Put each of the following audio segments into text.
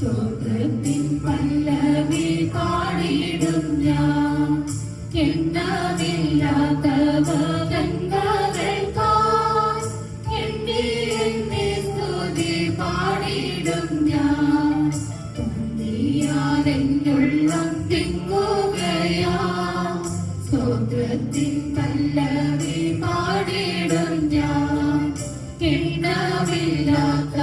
സ്തോത്രത്തിൻ പല്ലവി പാടിയിടും ഞാൻ. എണ്ണമില്ലാത്ത പാടിയിടും ഞാൻ. പൊന്തിയാതെന്നുള്ളം തിങ്ങുകയാ. സ്തോത്രത്തിൻ പല്ലവി പാടിയിടും ഞാൻ. എണ്ണമില്ലാത്ത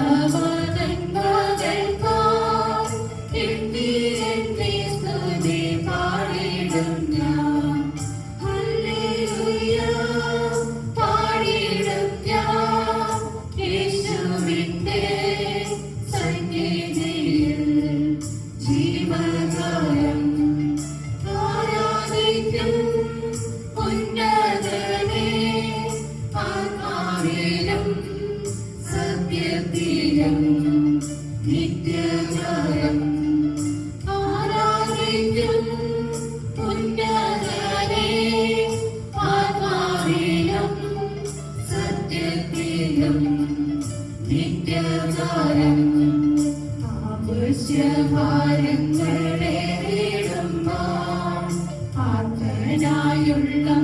ഭാരങ്ങളെ നേടുമ്പോൾ പ്രാർത്ഥനയായുള്ളം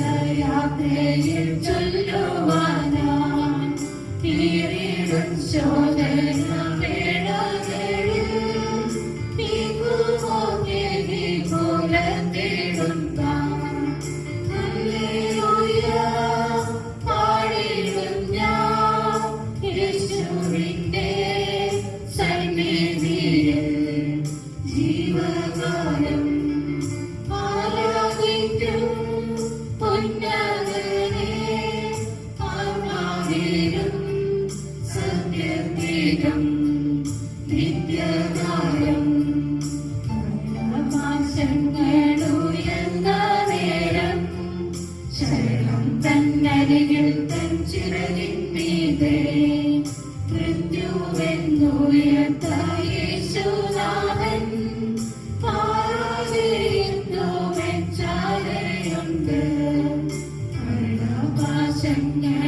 ജീവിതയാത്രയിൽ ചൊല്ലുവാനാ. തീരെ ശോധ ദിവ്യകാലം. പാശങ്ങളുയർന്ന നേരം ശരണം തന്നരികിൽ തൻ ചിറകിട്ടീതേ മൃത്യുവെന്നുയർത്തേശുനാഥൻ പാരാതിരുന്നു മെച്ചാരയുണ്ട് പാശങ്ങൾ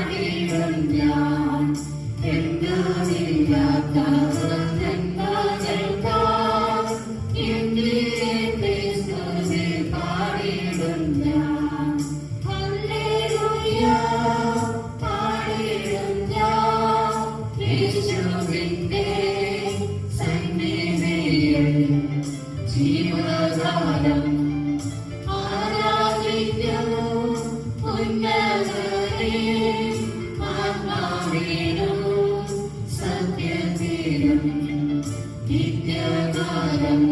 Amen.